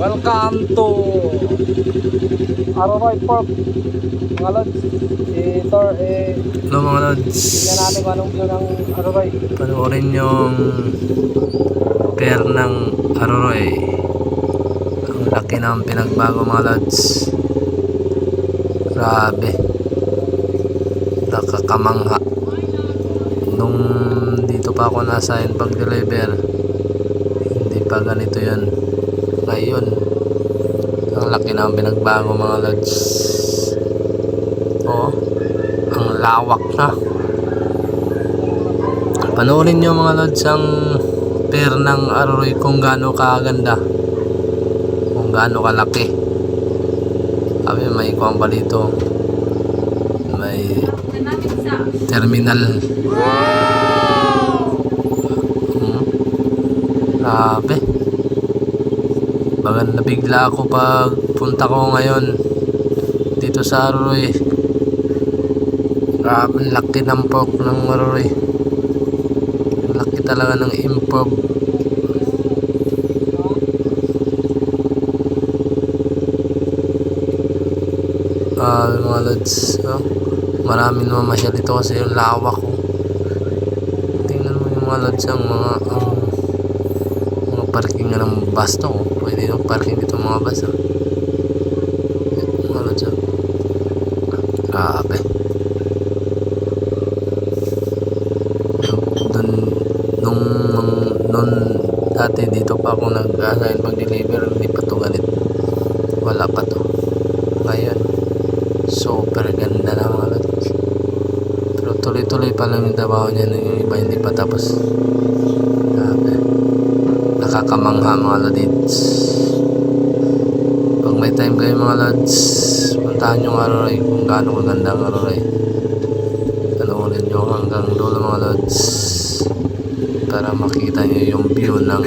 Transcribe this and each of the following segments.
Welcome to Aroroy Park mga lods si Tor eh Hello mga lods. tingnan natin kung anong view ng Aroroy Panoorin yung pair ng Aroroy. Ang laki ng pinagbago mga lods. Grabe. Nakakamangha. Nung dito pa ako nasa pag-deliver, hindi pa ganito yun. Ngayon, ang laki ng pinagbago mga lods. Oh, ang lawak na. Panoorin nyo mga lods ang pair ng Aroroy kung gaano kaganda. Kung gaano kalaki. Sabi may kuwang pa. May terminal. Grabe. Baga nabigla ako pag punta ko ngayon dito sa Aroroy. Grabe, laki ng pork ng. Ang laki talaga ng improv. Ah, mga lods, oh, marami naman masyal dito kasi yung lawak ko. Tingnan mo yung mga lods ang mga ang parking nga ng bus to. Pwede yung parking dito mga bus. Oh. Mga lods, oh. Grabe. Dun, nung, nung dati dito pa ako nag-assign pag-deliver, hindi pa to ganit. Wala pa to. Ngayon, super ganda na mga. Pero tuloy-tuloy pa lang yung trabaho niya, yung iba hindi pa tapos. Nakakamangha mga lodids. Pag may time kayo mga lods, puntahan yung Aroray kung gaano kaganda ang Aroray. Panoorin nyo hanggang dulo mga lods para makita nyo yung view ng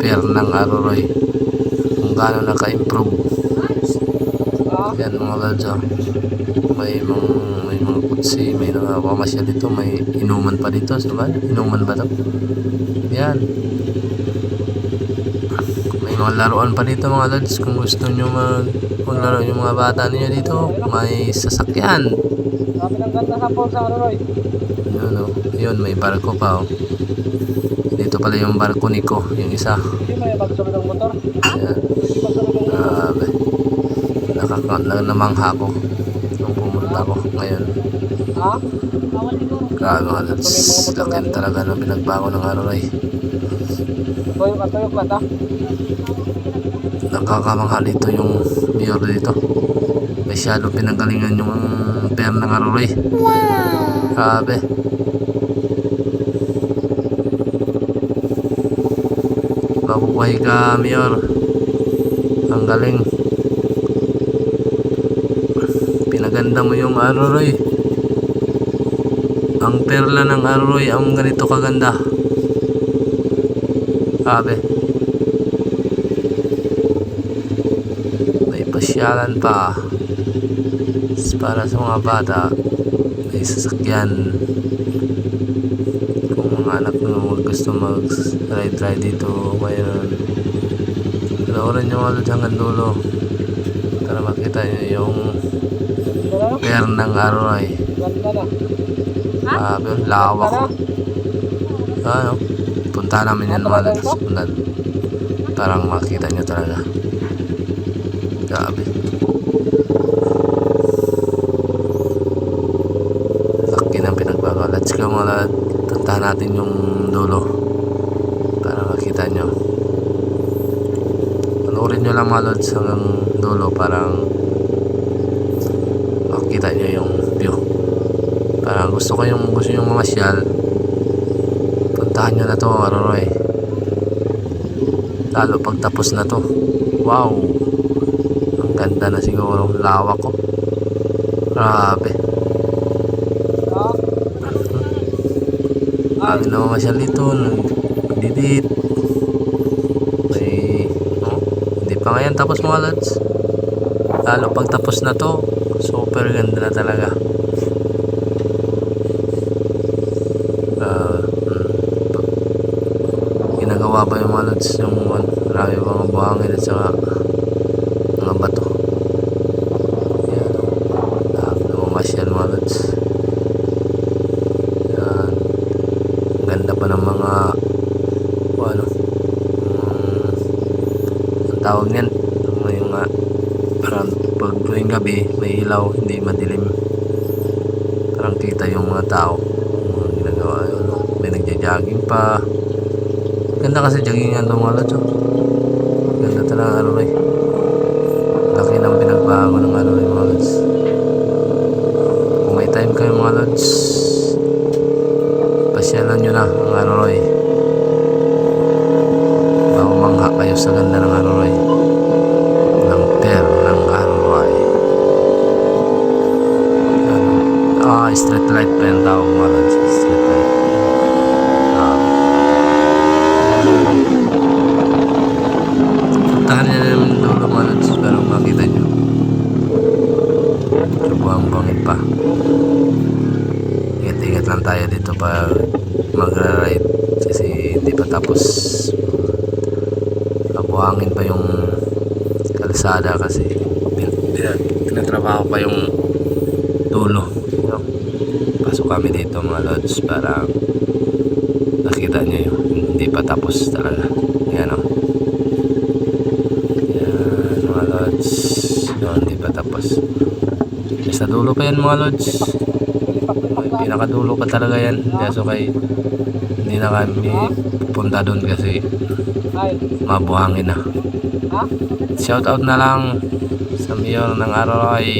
pair ng Aroroy kung gaano naka-improve ah yan mga lods oh. may mga may mga kutsi may nakapamasyal dito may inuman pa dito diba? inuman ba to yan mga laruan pa dito mga lods kung gusto nyo mag maglaro yung mga bata niyo dito may sasakyan Aroroy yun oh. yun may barko pa oh. dito pala yung barko ni Ko yung isa Grabe. Nakaka na, namangha ko nung pumunta ko ngayon. Grabe mga lods. Laki talaga ng pinagbago ng Aroray. Tuyok at tuyok lang ha Nakakamangha dito yung mayor dito. Masyado pinagalingan yung pair ng Aroray. Grabe. Mabuhay ka, Mayor. Ang galing. Pinaganda mo yung Aroray. Ang perla ng Aroray ang ganito kaganda. Grabe. May pasyalan pa. Para sa mga bata, may sasakyan. Kung mga anak mo gusto mag-ride-ride dito, mayroon. Panoorin nyo ulit hanggang dulo para makita nyo yung pair ng Aroy. Grabe, lawak. Ano? Punta namin yan mga. Punta. Parang makita nyo talaga. Grabe. Laki ng pinagbago. Let's go mga lads. Puntahan natin yung dulo. Para makita nyo. Panoorin nyo lang mga lads hanggang dulo. Parang makita nyo yung view. Parang gusto ko yung gusto yung mamasyal. Puntahan nyo na to, Aroroy. Lalo pag tapos na to. Wow! Ang ganda na siguro. Lawak ko. Grabe. ha Marami na mamasyal dito. Didit. May... Oh, hindi pa ngayon tapos mga lads. Lalo pag tapos na to. Super ganda na talaga. Pa yung mga yung ano, buhangin at saka mga bato. Yan. Lahat na mamasyal mga lods. Yan. Ganda pa ng mga ano um, ang tawag niyan yung nga parang pag tuwing gabi may ilaw hindi madilim parang kita yung mga tao mga ginagawa yun may nagja-jogging pa ganda kasi joggingan to mga lods ganda talaga ano rin laki ng pinagbago ng ano rin mga lods. Kung may time kayo mga lods pasyalan nyo na ang ano rin mamangha kayo sa ganda ng ano rin ng per ng ano ano, ah street light pa yung tawag mga lods. street light ah puntahan na naman dulo mga lods pero makita nyo subuhang bangin pa. Ingat-ingat lang tayo dito pag magra-ride kasi hindi pa tapos. Nabuhangin pa yung kalsada kasi tinatrabaho pa yung dulo. Pasok kami dito mga lods para nakita nyo yun hindi pa tapos talaga yan o yan mga lods yun, hindi pa tapos. Sa dulo pa yan mga lods pinakadulo pa talaga yan. Kaso kay hindi na kami pupunta doon kasi Ay, mabuhangin na. Shout out na lang sa mayor ng Aroy.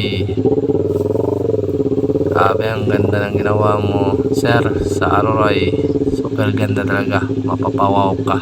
Grabe ang ganda ng ginawa mo sir sa Aroy. Super ganda talaga. Mapapawaw ka